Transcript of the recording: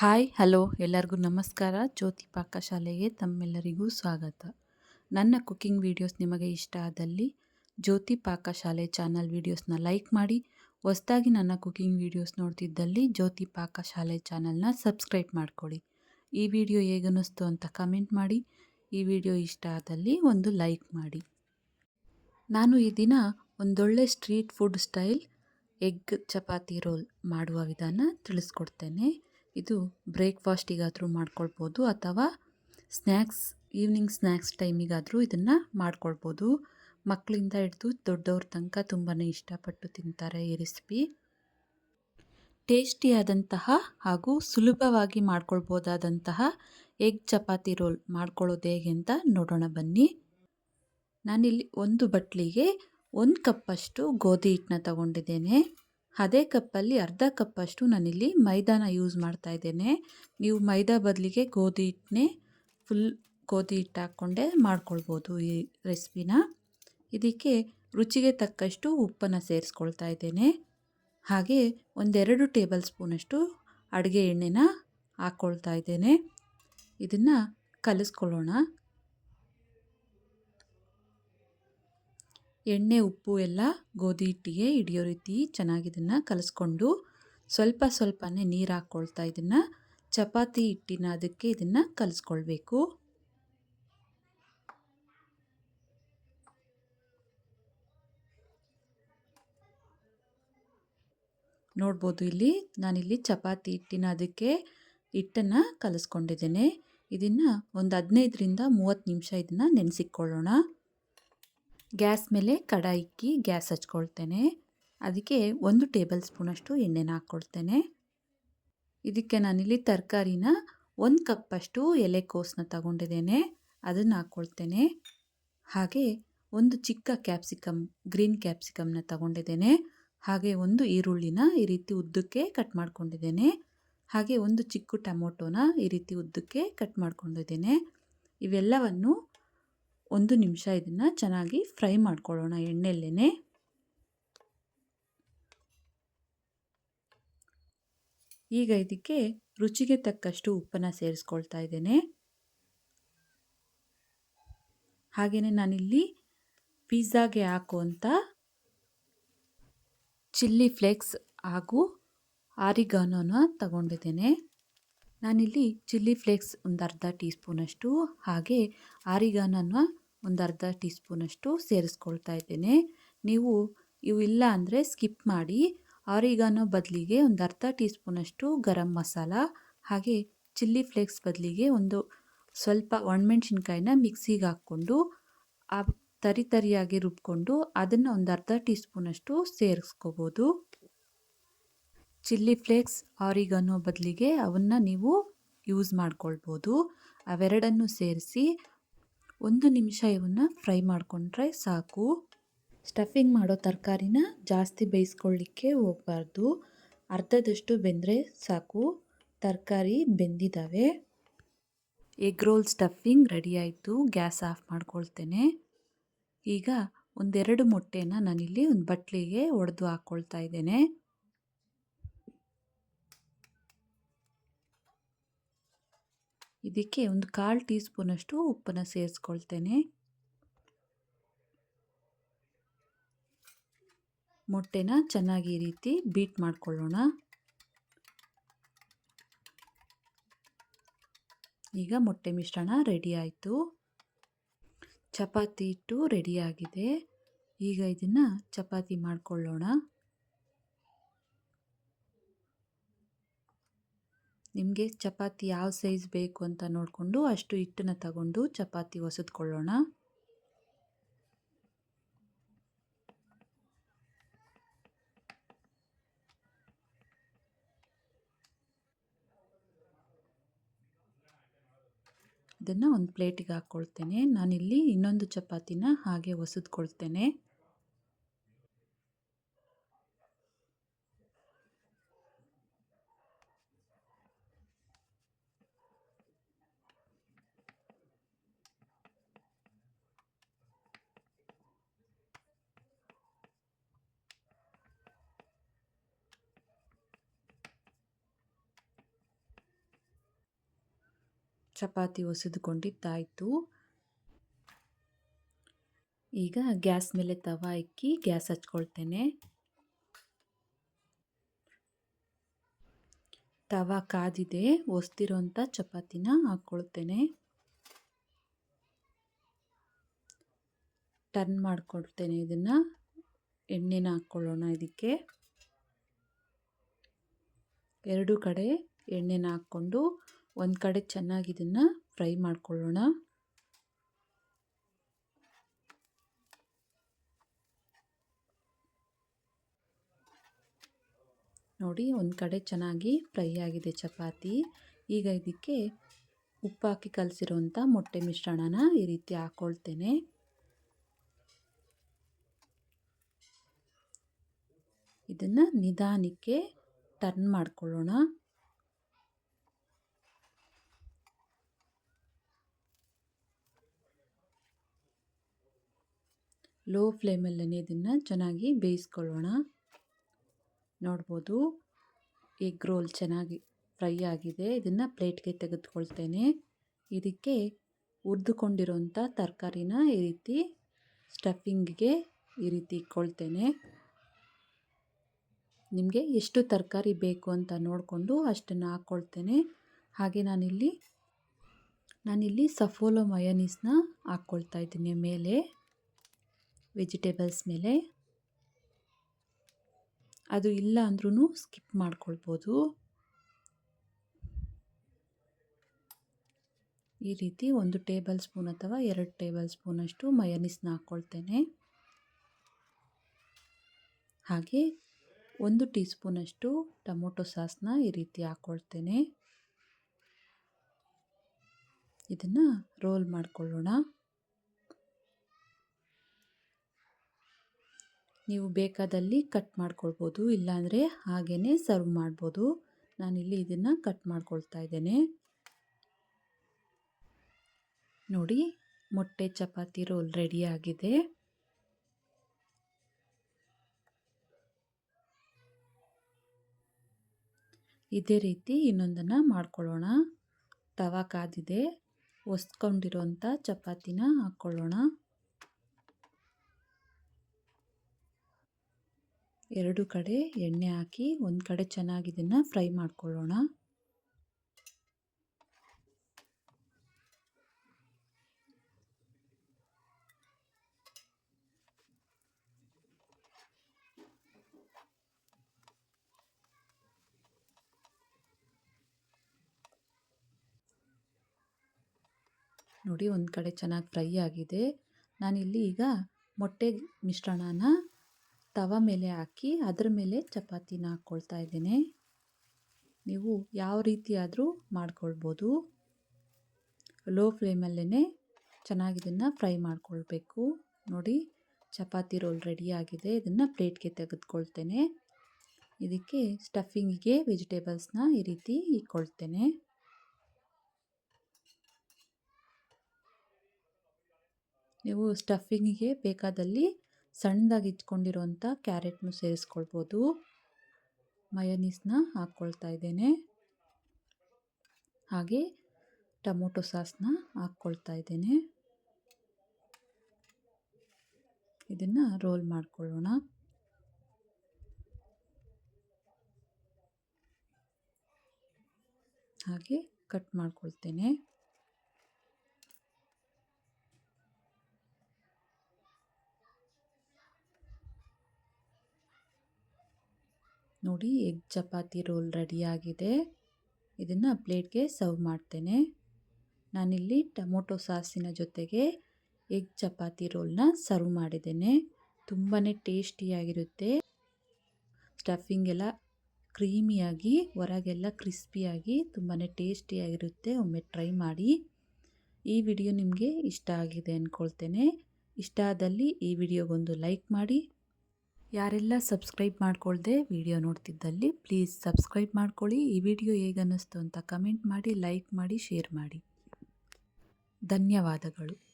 Hi, hello. ಎಲ್ಲರಿಗೂ ನಮಸ್ಕಾರ. ಜ್ಯೋತಿ ಪಾಕಶಾಲೆಗೆ ತಮ್ಮೆಲ್ಲರಿಗೂ ಸ್ವಾಗತ. ನನ್ನ ಕುಕ್ಕಿಂಗ್ ವೀಡಿಯೋಸ್ ನಿಮಗೆ ಇಷ್ಟ ಆದಲ್ಲಿ ಜ್ಯೋತಿ ಪಾಕಶಾಲೆ ಚಾನಲ್ ವೀಡಿಯೋಸ್ನ ಲೈಕ್ ಮಾಡಿ. ಹೊಸ್ದಾಗಿ ನನ್ನ ಕುಕ್ಕಿಂಗ್ ವೀಡಿಯೋಸ್ ನೋಡ್ತಿದ್ದಲ್ಲಿ ಜ್ಯೋತಿ ಪಾಕಶಾಲೆ ಚಾನಲ್ನ ಸಬ್ಸ್ಕ್ರೈಬ್ ಮಾಡ್ಕೊಳ್ಳಿ. ಈ ವಿಡಿಯೋ ಹೇಗನ್ನಿಸ್ತು ಅಂತ ಕಮೆಂಟ್ ಮಾಡಿ. ಈ ವಿಡಿಯೋ ಇಷ್ಟ ಆದಲ್ಲಿ ಒಂದು ಲೈಕ್ ಮಾಡಿ. ನಾನು ಈ ದಿನ ಒಂದೊಳ್ಳೆ street food style, egg chapati roll ಮಾಡುವ ವಿಧಾನ ತಿಳಿಸ್ಕೊಡ್ತೇನೆ. ಇದು ಬ್ರೇಕ್ಫಾಸ್ಟಿಗಾದರೂ ಮಾಡ್ಕೊಳ್ಬೋದು ಅಥವಾ ಸ್ನ್ಯಾಕ್ಸ್, ಈವ್ನಿಂಗ್ ಸ್ನ್ಯಾಕ್ಸ್ ಟೈಮಿಗಾದರೂ ಇದನ್ನು ಮಾಡ್ಕೊಳ್ಬೋದು. ಮಕ್ಕಳಿಂದ ಹಿಡಿದು ದೊಡ್ಡವ್ರ ತನಕ ತುಂಬಾ ಇಷ್ಟಪಟ್ಟು ತಿಂತಾರೆ ಈ ರೆಸಿಪಿ. ಟೇಸ್ಟಿಯಾದಂತಹ ಹಾಗೂ ಸುಲಭವಾಗಿ ಮಾಡ್ಕೊಳ್ಬೋದಾದಂತಹ ಎಗ್ ಚಪಾತಿ ರೋಲ್ ಮಾಡ್ಕೊಳ್ಳೋದು ಹೇಗೆ ಅಂತ ನೋಡೋಣ ಬನ್ನಿ. ನಾನಿಲ್ಲಿ ಒಂದು ಬಟ್ಲಿಗೆ ಒಂದು ಕಪ್ಪಷ್ಟು ಗೋಧಿ ಹಿಟ್ಟನ್ನ ತಗೊಂಡಿದ್ದೇನೆ. ಅದೇ ಕಪ್ಪಲ್ಲಿ ಅರ್ಧ ಕಪ್ಪಷ್ಟು ನಾನಿಲ್ಲಿ ಮೈದಾನ ಯೂಸ್ ಮಾಡ್ತಾ ಇದ್ದೇನೆ. ನೀವು ಮೈದಾ ಬದಲಿಗೆ ಗೋಧಿ ಹಿಟ್ಟನ್ನೇ ಫುಲ್ ಗೋಧಿ ಹಿಟ್ಟು ಹಾಕ್ಕೊಂಡೆ ಮಾಡ್ಕೊಳ್ಬೋದು ಈ ರೆಸಿಪಿನ ಇದಕ್ಕೆ ರುಚಿಗೆ ತಕ್ಕಷ್ಟು ಉಪ್ಪನ್ನು ಸೇರಿಸ್ಕೊಳ್ತಾ ಇದ್ದೇನೆ. ಹಾಗೆ ಒಂದೆರಡು ಟೇಬಲ್ ಸ್ಪೂನಷ್ಟು ಅಡುಗೆ ಎಣ್ಣೆನ ಹಾಕ್ಕೊಳ್ತಾ ಇದ್ದೇನೆ. ಇದನ್ನು ಕಲಿಸ್ಕೊಳ್ಳೋಣ. ಎಣ್ಣೆ, ಉಪ್ಪು ಎಲ್ಲ ಗೋಧಿ ಹಿಟ್ಟಿಗೆ ಹಿಡಿಯೋ ರೀತಿ ಚೆನ್ನಾಗಿ ಇದನ್ನು ಕಲಿಸ್ಕೊಂಡು ಸ್ವಲ್ಪ ಸ್ವಲ್ಪನೇ ನೀರು ಹಾಕ್ಕೊಳ್ತಾ ಇದನ್ನು, ಚಪಾತಿ ಹಿಟ್ಟಿನ ಅದಕ್ಕೆ ಇದನ್ನು ಕಲಿಸ್ಕೊಳ್ಬೇಕು. ನೋಡ್ಬೋದು ಇಲ್ಲಿ ನಾನಿಲ್ಲಿ ಚಪಾತಿ ಹಿಟ್ಟಿನ ಅದಕ್ಕೆ ಹಿಟ್ಟನ್ನು ಕಲಿಸ್ಕೊಂಡಿದ್ದೇನೆ. ಇದನ್ನು ಒಂದು ಹದಿನೈದರಿಂದ ಮೂವತ್ತು ನಿಮಿಷ ಇದನ್ನು ನೆನೆಸಿಕೊಳ್ಳೋಣ. ಗ್ಯಾಸ್ ಮೇಲೆ ಕಡಾಯಿ ಇಕ್ಕಿ ಗ್ಯಾಸ್ ಹಚ್ಕೊಳ್ತೇನೆ. ಅದಕ್ಕೆ ಒಂದು ಟೇಬಲ್ ಸ್ಪೂನಷ್ಟು ಎಣ್ಣೆನ ಹಾಕ್ಕೊಳ್ತೇನೆ. ಇದಕ್ಕೆ ನಾನಿಲ್ಲಿ ತರಕಾರಿನ ಒಂದು ಕಪ್ಪಷ್ಟು ಎಲೆಕೋಸನ್ನ ತಗೊಂಡಿದ್ದೇನೆ. ಅದನ್ನು ಹಾಕ್ಕೊಳ್ತೇನೆ. ಹಾಗೆ ಒಂದು ಚಿಕ್ಕ ಕ್ಯಾಪ್ಸಿಕಮ್, ಗ್ರೀನ್ ಕ್ಯಾಪ್ಸಿಕಮ್ನ ತಗೊಂಡಿದ್ದೇನೆ. ಹಾಗೆ ಒಂದು ಈರುಳ್ಳಿನ ಈ ರೀತಿ ಉದ್ದಕ್ಕೆ ಕಟ್ ಮಾಡ್ಕೊಂಡಿದ್ದೇನೆ. ಹಾಗೆ ಒಂದು ಚಿಕ್ಕ ಟೊಮೊಟೊನ ಈ ರೀತಿ ಉದ್ದಕ್ಕೆ ಕಟ್ ಮಾಡ್ಕೊಂಡಿದ್ದೇನೆ. ಇವೆಲ್ಲವನ್ನು ಒಂದು ನಿಮಿಷ ಇದನ್ನು ಚೆನ್ನಾಗಿ ಫ್ರೈ ಮಾಡ್ಕೊಳ್ಳೋಣ ಎಣ್ಣೆಯಲ್ಲೇ ಈಗ ಇದಕ್ಕೆ ರುಚಿಗೆ ತಕ್ಕಷ್ಟು ಉಪ್ಪನ್ನು ಸೇರಿಸ್ಕೊಳ್ತಾ ಇದ್ದೇನೆ. ಹಾಗೆಯೇ ನಾನಿಲ್ಲಿ ಪಿಜ್ಜಾಗೆ ಹಾಕುವಂಥ ಚಿಲ್ಲಿ ಫ್ಲೇಕ್ಸ್ ಹಾಗೂ ಆರಿಗಾನೋನ ತಗೊಂಡಿದ್ದೇನೆ. ನಾನಿಲ್ಲಿ ಚಿಲ್ಲಿ ಫ್ಲೇಕ್ಸ್ ಒಂದು ಅರ್ಧ ಟೀ ಸ್ಪೂನಷ್ಟು ಹಾಗೆ ಆರಿಗಾನನ್ನು ಒಂದು ಅರ್ಧ ಟೀ ಸ್ಪೂನಷ್ಟು ಸೇರಿಸ್ಕೊಳ್ತಾ ಇದ್ದೇನೆ. ನೀವು ಇವು ಇಲ್ಲ ಅಂದರೆ ಸ್ಕಿಪ್ ಮಾಡಿ ಆರಿಗಾನೋ ಬದಲಿಗೆ ಒಂದು ಅರ್ಧ ಟೀ ಸ್ಪೂನಷ್ಟು ಗರಂ ಮಸಾಲ, ಹಾಗೆ ಚಿಲ್ಲಿ ಫ್ಲೇಕ್ಸ್ ಬದಲಿಗೆ ಒಂದು ಸ್ವಲ್ಪ ಒಣಮೆಣ್ಸಿನ್ಕಾಯಿನ ಮಿಕ್ಸಿಗೆ ಹಾಕ್ಕೊಂಡು ಆ ತರಿ ತರಿಯಾಗಿ ರುಬ್ಕೊಂಡು ಅದನ್ನು ಒಂದು ಅರ್ಧ ಟೀ ಸ್ಪೂನಷ್ಟು ಸೇರಿಸ್ಕೋಬೋದು. ಚಿಲ್ಲಿ ಫ್ಲೇಕ್ಸ್ ಆರಿಗನೋ ಬದಲಿಗೆ ಅವನ್ನು ನೀವು ಯೂಸ್ ಮಾಡ್ಕೊಳ್ಬೋದು. ಅವೆರಡನ್ನು ಸೇರಿಸಿ ಒಂದು ನಿಮಿಷ ಇವನ್ನ ಫ್ರೈ ಮಾಡಿಕೊಂಡ್ರೆ ಸಾಕು. ಸ್ಟಫಿಂಗ್ ಮಾಡೋ ತರಕಾರಿನ ಜಾಸ್ತಿ ಬೇಯಿಸ್ಕೊಳ್ಳಿಕ್ಕೆ ಹೋಗಬಾರ್ದು. ಅರ್ಧದಷ್ಟು ಬೆಂದರೆ ಸಾಕು. ತರಕಾರಿ ಬೆಂದಿದ್ದಾವೆ ಎಗ್ ರೋಲ್ ಸ್ಟಫಿಂಗ್ ರೆಡಿ ಆಯಿತು. ಗ್ಯಾಸ್ ಆಫ್ ಮಾಡ್ಕೊಳ್ತೇನೆ. ಈಗ ಒಂದೆರಡು ಮೊಟ್ಟೆನ ನಾನಿಲ್ಲಿ ಒಂದು ಬಟ್ಲಿಗೆ ಒಡೆದು ಹಾಕ್ಕೊಳ್ತಾ ಇದ್ದೇನೆ. ಇದಕ್ಕೆ ಒಂದು ಕಾಲು ಟೀ ಸ್ಪೂನಷ್ಟು ಉಪ್ಪನ್ನು ಸೇರಿಸ್ಕೊಳ್ತೇನೆ. ಮೊಟ್ಟೆನ ಚೆನ್ನಾಗಿ ಈ ರೀತಿ ಬೀಟ್ ಮಾಡಿಕೊಳ್ಳೋಣ. ಈಗ ಮೊಟ್ಟೆ ಮಿಶ್ರಣ ರೆಡಿ ಆಯಿತು. ಚಪಾತಿ ಹಿಟ್ಟು ರೆಡಿಯಾಗಿದೆ ಈಗ ಇದನ್ನು ಚಪಾತಿ ಮಾಡಿಕೊಳ್ಳೋಣ. ನಿಮಗೆ ಚಪಾತಿ ಯಾವ ಸೈಜ್ ಬೇಕು ಅಂತ ನೋಡಿಕೊಂಡು ಅಷ್ಟು ಹಿಟ್ಟನ್ನು ತಗೊಂಡು ಚಪಾತಿ ಹೊಸದ್ಕೊಳ್ಳೋಣ ಇದನ್ನು ಒಂದು ಪ್ಲೇಟಿಗೆ ಹಾಕ್ಕೊಳ್ತೇನೆ ನಾನಿಲ್ಲಿ ಇನ್ನೊಂದು ಚಪಾತಿನ ಹಾಗೆ ಹೊಸದ್ಕೊಳ್ತೇನೆ ಚಪಾತಿ ಒಸೆದುಕೊಂಡಿದ್ದಾಯಿತು. ಈಗ ಗ್ಯಾಸ್ ಮೇಲೆ ತವ ಇಕ್ಕಿ ಗ್ಯಾಸ್ ಹಚ್ಕೊಳ್ತೇನೆ. ತವ ಕಾದಿದೆ, ಒಸ್ತಿರೋಂಥ ಚಪಾತಿನ ಹಾಕ್ಕೊಳ್ತೇನೆ. ಟರ್ನ್ ಮಾಡಿಕೊಡ್ತೇನೆ ಇದನ್ನು. ಎಣ್ಣೆನ ಹಾಕ್ಕೊಳ್ಳೋಣ ಇದಕ್ಕೆ. ಎರಡು ಕಡೆ ಎಣ್ಣೆನ ಹಾಕ್ಕೊಂಡು ಒಂದು ಕಡೆ ಚೆನ್ನಾಗಿ ಇದನ್ನು ಫ್ರೈ ಮಾಡ್ಕೊಳ್ಳೋಣ. ನೋಡಿ, ಒಂದು ಕಡೆ ಚೆನ್ನಾಗಿ ಫ್ರೈ ಆಗಿದೆ ಚಪಾತಿ. ಈಗ ಇದಕ್ಕೆ ಉಪ್ಪು ಹಾಕಿ ಕಲಸಿರೋಂಥ ಮೊಟ್ಟೆ ಮಿಶ್ರಣನ ಈ ರೀತಿ ಹಾಕ್ಕೊಳ್ತೇನೆ ಇದನ್ನು ನಿಧಾನಕ್ಕೆ ಟರ್ನ್ ಮಾಡ್ಕೊಳ್ಳೋಣ. ಲೋ ಫ್ಲೇಮಲ್ಲೇ ಇದನ್ನು ಚೆನ್ನಾಗಿ ಬೇಯಿಸ್ಕೊಳ್ಳೋಣ. ನೋಡ್ಬೋದು ಎಗ್ ರೋಲ್ ಚೆನ್ನಾಗಿ ಫ್ರೈ ಆಗಿದೆ. ಇದನ್ನು ಪ್ಲೇಟ್ಗೆ ತೆಗೆದುಕೊಳ್ತೇನೆ. ಇದಕ್ಕೆ ಹುರಿದುಕೊಂಡಿರೋಂಥ ತರಕಾರಿನ ಈ ರೀತಿ ಸ್ಟಫಿಂಗ್ಗೆ ಈ ರೀತಿ ಇಟ್ಕೊಳ್ತೇನೆ. ನಿಮಗೆ ಎಷ್ಟು ತರಕಾರಿ ಬೇಕು ಅಂತ ನೋಡಿಕೊಂಡು ಅಷ್ಟನ್ನು ಹಾಕ್ಕೊಳ್ತೇನೆ ಹಾಗೆ ನಾನಿಲ್ಲಿ ನಾನಿಲ್ಲಿ ಸಫೋಲೋ ಮಯನೀಸ್ನ ಹಾಕ್ಕೊಳ್ತಾ ಇದ್ದೀನಿ ಮೇಲೆ. ವೆಜಿಟೇಬಲ್ಸ್ ಮೇಲೆ. ಅದು ಇಲ್ಲ ಅಂದ್ರೂ ಸ್ಕಿಪ್ ಮಾಡ್ಕೊಳ್ಬೋದು. ಈ ರೀತಿ ಒಂದು ಟೇಬಲ್ ಸ್ಪೂನ್ ಅಥವಾ ಎರಡು ಟೇಬಲ್ ಸ್ಪೂನಷ್ಟು ಮಯನಿಸ್ನ ಹಾಕ್ಕೊಳ್ತೇನೆ. ಹಾಗೆ ಒಂದು ಟೀ ಸ್ಪೂನಷ್ಟು ಟೊಮೊಟೊ ಸಾಸ್ನ ಈ ರೀತಿ ಹಾಕ್ಕೊಳ್ತೇನೆ. ಇದನ್ನು ರೋಲ್ ಮಾಡಿಕೊಳ್ಳೋಣ. ನೀವು ಬೇಕಾದಲ್ಲಿ ಕಟ್ ಮಾಡ್ಕೊಳ್ಬೋದು, ಇಲ್ಲಾಂದರೆ ಹಾಗೇ ಸರ್ವ್ ಮಾಡ್ಬೋದು. ನಾನಿಲ್ಲಿ ಇದನ್ನು ಕಟ್ ಮಾಡ್ಕೊಳ್ತಾ ಇದ್ದೇನೆ. ನೋಡಿ, ಮೊಟ್ಟೆ, ಚಪಾತಿ ರೋಲ್ ರೆಡಿ ಆಗಿದೆ. ಇದೇ ರೀತಿ ಇನ್ನೊಂದನ್ನು ಮಾಡ್ಕೊಳ್ಳೋಣ. ತವಾ ಕಾದಿದೆ. ಒಸ್ಕೊಂಡಿರೋಂಥ ಚಪಾತಿನ ಹಾಕ್ಕೊಳ್ಳೋಣ. ಎರಡು ಕಡೆ ಎಣ್ಣೆ ಹಾಕಿ ಒಂದು ಕಡೆ ಚೆನ್ನಾಗಿ ಇದನ್ನು ಫ್ರೈ ಮಾಡ್ಕೊಳ್ಳೋಣ. ನೋಡಿ ಒಂದು ಕಡೆ ಚೆನ್ನಾಗಿ ಫ್ರೈ ಆಗಿದೆ. ನಾನಿಲ್ಲಿ ಈಗ ಮೊಟ್ಟೆ ಮಿಶ್ರಣನ ತವ ಮೇಲೆ ಹಾಕಿ ಅದರ ಮೇಲೆ ಚಪಾತಿನ ಹಾಕ್ಕೊಳ್ತಾ ಇದ್ದೇನೆ. ನೀವು ಯಾವ ರೀತಿಯಾದರೂ ಮಾಡ್ಕೊಳ್ಬೋದು. ಲೋ ಫ್ಲೇಮಲ್ಲೇ ಚೆನ್ನಾಗಿ ಇದನ್ನು ಫ್ರೈ ಮಾಡ್ಕೊಳ್ಬೇಕು. ನೋಡಿ, ಚಪಾತಿ ರೋಲ್ ರೆಡಿಯಾಗಿದೆ ಇದನ್ನು ಪ್ಲೇಟ್ಗೆ ತೆಗೆದುಕೊಳ್ತೇನೆ. ಇದಕ್ಕೆ ಸ್ಟಫಿಂಗಿಗೆ ವೆಜಿಟೇಬಲ್ಸ್ನ ಈ ರೀತಿ ಇಕ್ಕೊಳ್ತೇನೆ. ನೀವು ಸ್ಟಫಿಂಗಿಗೆ ಬೇಕಾದಲ್ಲಿ ಸಣ್ಣದಾಗಿ ಇಟ್ಕೊಂಡಿರೋಂಥ ಕ್ಯಾರೆಟ್ನು ಸೇರಿಸ್ಕೊಳ್ಬೋದು. ಮಯೋನೀಸ್ನ ಹಾಕ್ಕೊಳ್ತಾ ಇದ್ದೇನೆ. ಹಾಗೆ ಟೊಮೊಟೊ ಸಾಸ್ನ ಹಾಕ್ಕೊಳ್ತಾ ಇದ್ದೇನೆ. ಇದನ್ನು ರೋಲ್ ಮಾಡ್ಕೊಳ್ಳೋಣ. ಹಾಗೆ ಕಟ್ ಮಾಡ್ಕೊಳ್ತೇನೆ. ನೋಡಿ ಎಗ್ ಚಪಾತಿ ರೋಲ್ ರೆಡಿಯಾಗಿದೆ ಇದನ್ನು ಪ್ಲೇಟ್ಗೆ ಸರ್ವ್ ಮಾಡ್ತೇನೆ. ನಾನಿಲ್ಲಿ ಟೊಮೊಟೊ ಸಾಸಿನ ಜೊತೆಗೆ ಎಗ್ ಚಪಾತಿ ರೋಲ್ನ ಸರ್ವ್ ಮಾಡಿದ್ದೇನೆ. ತುಂಬಾ ಟೇಸ್ಟಿಯಾಗಿರುತ್ತೆ. ಸ್ಟಫಿಂಗ್ ಎಲ್ಲ ಕ್ರೀಮಿಯಾಗಿ, ಹೊರಗೆಲ್ಲ ಕ್ರಿಸ್ಪಿಯಾಗಿ ತುಂಬಾ ಟೇಸ್ಟಿಯಾಗಿರುತ್ತೆ. ಒಮ್ಮೆ ಟ್ರೈ ಮಾಡಿ. ಈ ವಿಡಿಯೋ ನಿಮಗೆ ಇಷ್ಟ ಆಗಿದೆ ಅಂದ್ಕೊಳ್ತೇನೆ ಇಷ್ಟ ಆದಲ್ಲಿ ಈ ವಿಡಿಯೋಗೊಂದು ಲೈಕ್ ಮಾಡಿ. ಯಾರೆಲ್ಲ ಸಬ್ಸ್ಕ್ರೈಬ್ ಮಾಡ್ಕೊಳ್ಳ್ದೆ ವಿಡಿಯೋ ನೋಡ್ತಿದ್ದಲ್ಲಿ ಪ್ಲೀಸ್ ಸಬ್ಸ್ಕ್ರೈಬ್ ಮಾಡ್ಕೊಳ್ಳಿ. ಈ ವಿಡಿಯೋ ಹೇಗನ್ನಿಸ್ತು ಅಂತ ಕಮೆಂಟ್ ಮಾಡಿ, ಲೈಕ್ ಮಾಡಿ, ಶೇರ್ ಮಾಡಿ. ಧನ್ಯವಾದಗಳು.